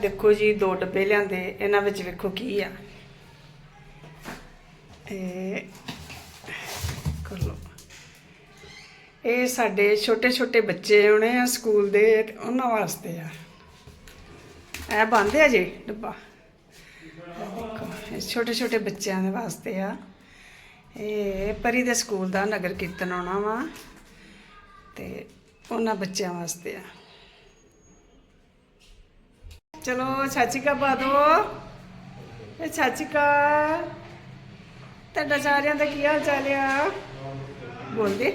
ਦੇਖੋ ਜੀ, ਦੋ ਡੱਬੇ ਲਿਆਂਦੇ, ਇਹਨਾਂ ਵਿੱਚ ਵੇਖੋ ਕੀ ਆ। ਇਹ ਕਰ ਲਓ। ਇਹ ਸਾਡੇ ਛੋਟੇ ਛੋਟੇ ਬੱਚੇ ਹੋਣੇ ਆ ਸਕੂਲ ਦੇ, ਉਹਨਾਂ ਵਾਸਤੇ ਆ। ਇਹ ਬੰਦ ਆ ਜੀ ਡੱਬਾ। ਦੇਖੋ ਇਹ ਛੋਟੇ ਛੋਟੇ ਬੱਚਿਆਂ ਦੇ ਵਾਸਤੇ ਆ। ਇਹ ਪਰੀ ਦੇ ਸਕੂਲ ਦਾ ਨਗਰ ਕੀਰਤਨ ਆਉਣਾ ਵਾ ਤੇ ਉਹਨਾਂ ਬੱਚਿਆਂ ਵਾਸਤੇ ਆ। ਚਲੋ ਚਾਚੀਕਾ ਪਾ ਦੋ। ਇਹ ਚਾਚੀਕਾ ਤੁਹਾਡਾ ਸਾਰਿਆਂ ਦਾ ਕੀ ਹਾਲ ਚਾਲ ਆ? ਬੋਲਦੇ।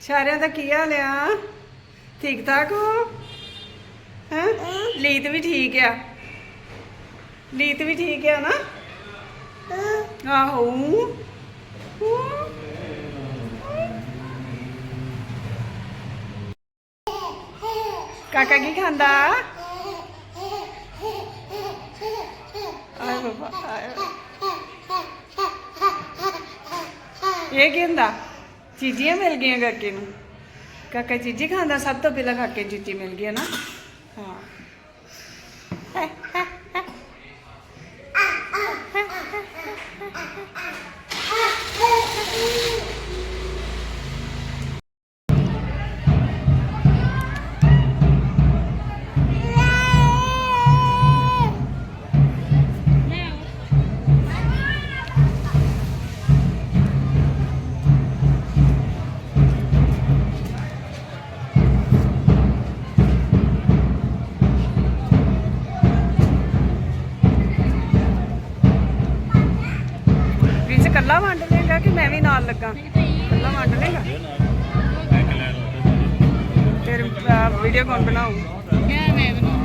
ਸਾਰਿਆਂ ਦਾ ਕੀ ਹਾਲ ਆ? ਠੀਕ ਠਾਕ ਹੋ? ਹੈ? ਲੀਤ ਵੀ ਠੀਕ ਆ। ਲੀਤ ਵੀ ਠੀਕ ਆ ਨਾ? ਆਹੋ। ਕਾਕਾ ਕੀ ਖਾਂਦਾ? ਇਹ ਕੀ ਹੁੰਦਾ? ਚੀਜ਼ੀਆਂ ਮਿਲ ਗਈਆਂ ਕਾਕੇ ਨੂੰ। ਕਾਕਾ ਚੀਜ਼ੀ ਖਾਂਦਾ, ਸਭ ਤੋਂ ਪਹਿਲਾਂ ਕਾਕੇ ਨੂੰ ਚੀਜ਼ੀ ਮਿਲ ਗਈ ਹੈ ਨਾ। ਹਾਂ। ਵੀ ਨਾਲ ਲੱਗਾ। ਕੱਲਾ ਵੰਡ ਲੇਗਾ ਫਿਰ ਵੀਡੀਓ ਕੌਣ ਬਣਾਊ? ਪਰੀ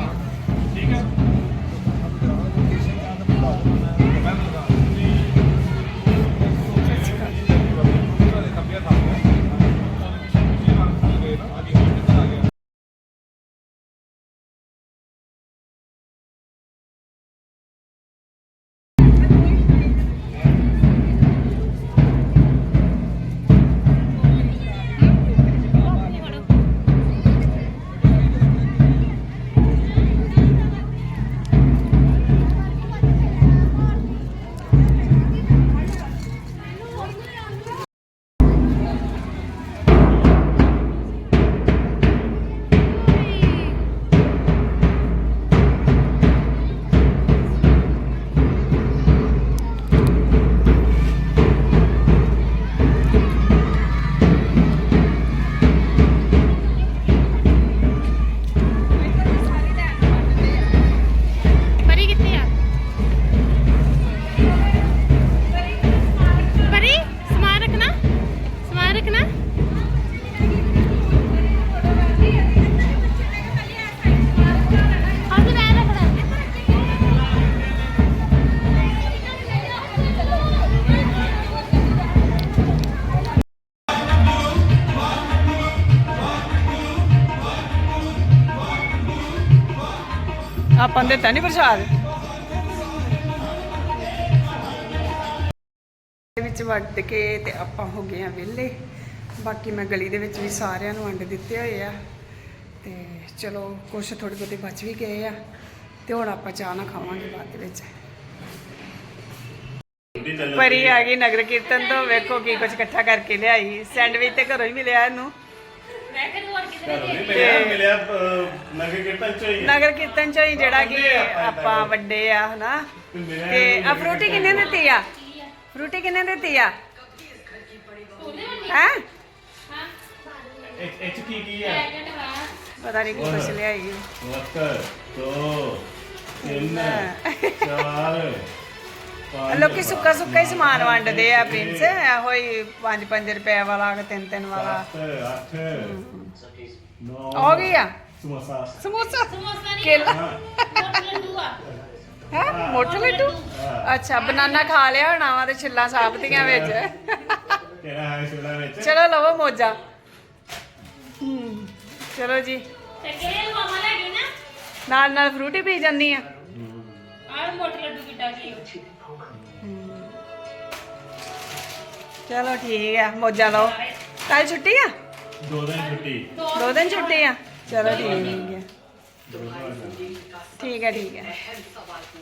ਆਪਾਂ ਦੇ ਤਾਂ ਨਹੀਂ ਪ੍ਰਸ਼ਾਦ। ਦੇ ਵਿੱਚ ਵੰਡ ਕੇ ਤੇ ਆਪਾਂ ਹੋ ਗਏ ਆ ਵਿਹਲੇ। ਬਾਕੀ ਮੈਂ ਗਲੀ ਦੇ ਵਿੱਚ ਵੀ ਸਾਰਿਆਂ ਨੂੰ ਵੰਡ ਦਿੱਤੇ ਹੋਏ ਆ। ਤੇ ਚਲੋ ਕੁਛ ਥੋੜੇ ਬਹੁਤੇ ਬਚ ਵੀ ਗਏ ਆ। ਤੇ ਹੁਣ ਆਪਾਂ ਚਾਹ ਨਾ ਖਾਵਾਂਗੇ ਬਾਅਦ ਦੇ ਵਿੱਚ। ਪਰੀ ਆ ਗਈ ਨਗਰ ਕੀਰਤਨ ਤੋਂ। ਵੇਖੋ ਕੀ ਕੁਝ ਇਕੱਠਾ ਕਰਕੇ ਲਿਆਈ। ਸੈਂਡਵਿਚ ਤੇ ਘਰੋਂ ਹੀ ਮਿਲਿਆ ਇਹਨੂੰ। ਘਰੋਂ ਨਹੀਂ ਮਿਲਿਆ। ਮਿਲਿਆ ਅਹ, ਨਗਰ ਕੀਰਤਨ ਚੋਂ ਹੀ ਨਗਰ ਕੀਰਤਨ ਚੋਂ ਹੀ ਜਿਹੜਾ ਕਿ ਆਪਾਂ ਵੱਡੇ ਆ ਹਨਾ? ਤੇ ਆ ਫਰੂਟੀ ਕਿੰਨੇ ਦਿੱਤੀ ਆ? ਫਰੂਟੀ ਕਿੰਨੇ ਦਿੱਤੀ ਆ? ਹੈ? ਇਹ ਇਹ 'ਚ ਕੀ ਕੀ ਹੈ ਪਤਾ ਨਹੀਂ ਕੀ ਕੁਛ ਲਿਆਈ। ਇੱਕ ਦੋ ਤਿੰਨ ਚਾਰ ਲੋਕੀ ਸੁੱਕਾ ਸੁੱਕਾ ਹੀ ਸਮਾਨ ਵੰਡਦੇ ਆ ਪ੍ਰਿੰਸ ਇਹੋ ਹੀ 5-5 ਰੁਪਏ ਵਾਲਾ 3-3 ਵਾਲਾ। ਸੱਤ ਅੱਠ ਨੌ ਹੋ ਗਈ ਆ? ਸਮੋਸਾ। ਸਮੋਸਾ? ਸਮੋਸਾ ਨਹੀਂ ਕੇਲਾ? ਮੋਟ ਲੱਡੂ ਆ। ਹੈ? ਮੋਟਰ ਲੱਡੂ? ਅੱਛਾ ਬਨਾਨਾ ਖਾ ਲਿਆ ਹੋਣਾ ਵਾ ਤੇ ਛਿੱਲਾਂ ਸਾਫਤੀਆਂ ਵਿੱਚ। ਕਿਹੜਾ ਹੈ ਸ਼ਿਮਲਾ ਵਿੱਚ? ਚਲੋ ਲਵੋ ਮੋਜਾ। ਹੂੰ। ਚਲੋ ਜੀ। ਤੇ ਕਿਹੜੇ ਮਾਮਾ ਲੈ ਗਈ ਨਾ? ਨਾਲ ਨਾਲ ਫਰੂਟੀ ਪੀ ਜਾਂਦੀ ਆ। ਆਹ ਮੋਟ ਲੱਡੂ ਕਿੱਡਾ ਕੀ ਚਲੋ ਠੀਕ ਆ ਮੋਜਾ ਲਓ। ਕੱਲ ਛੁੱਟੀ ਆ? ਦੋ ਦਿਨ ਛੁੱਟੀ। ਦੋ ਦਿਨ ਛੁੱਟੀ ਆ? ਚਲੋ ਠੀਕ ਆ। ਠੀਕ ਹੈ ਠੀਕ ਹੈ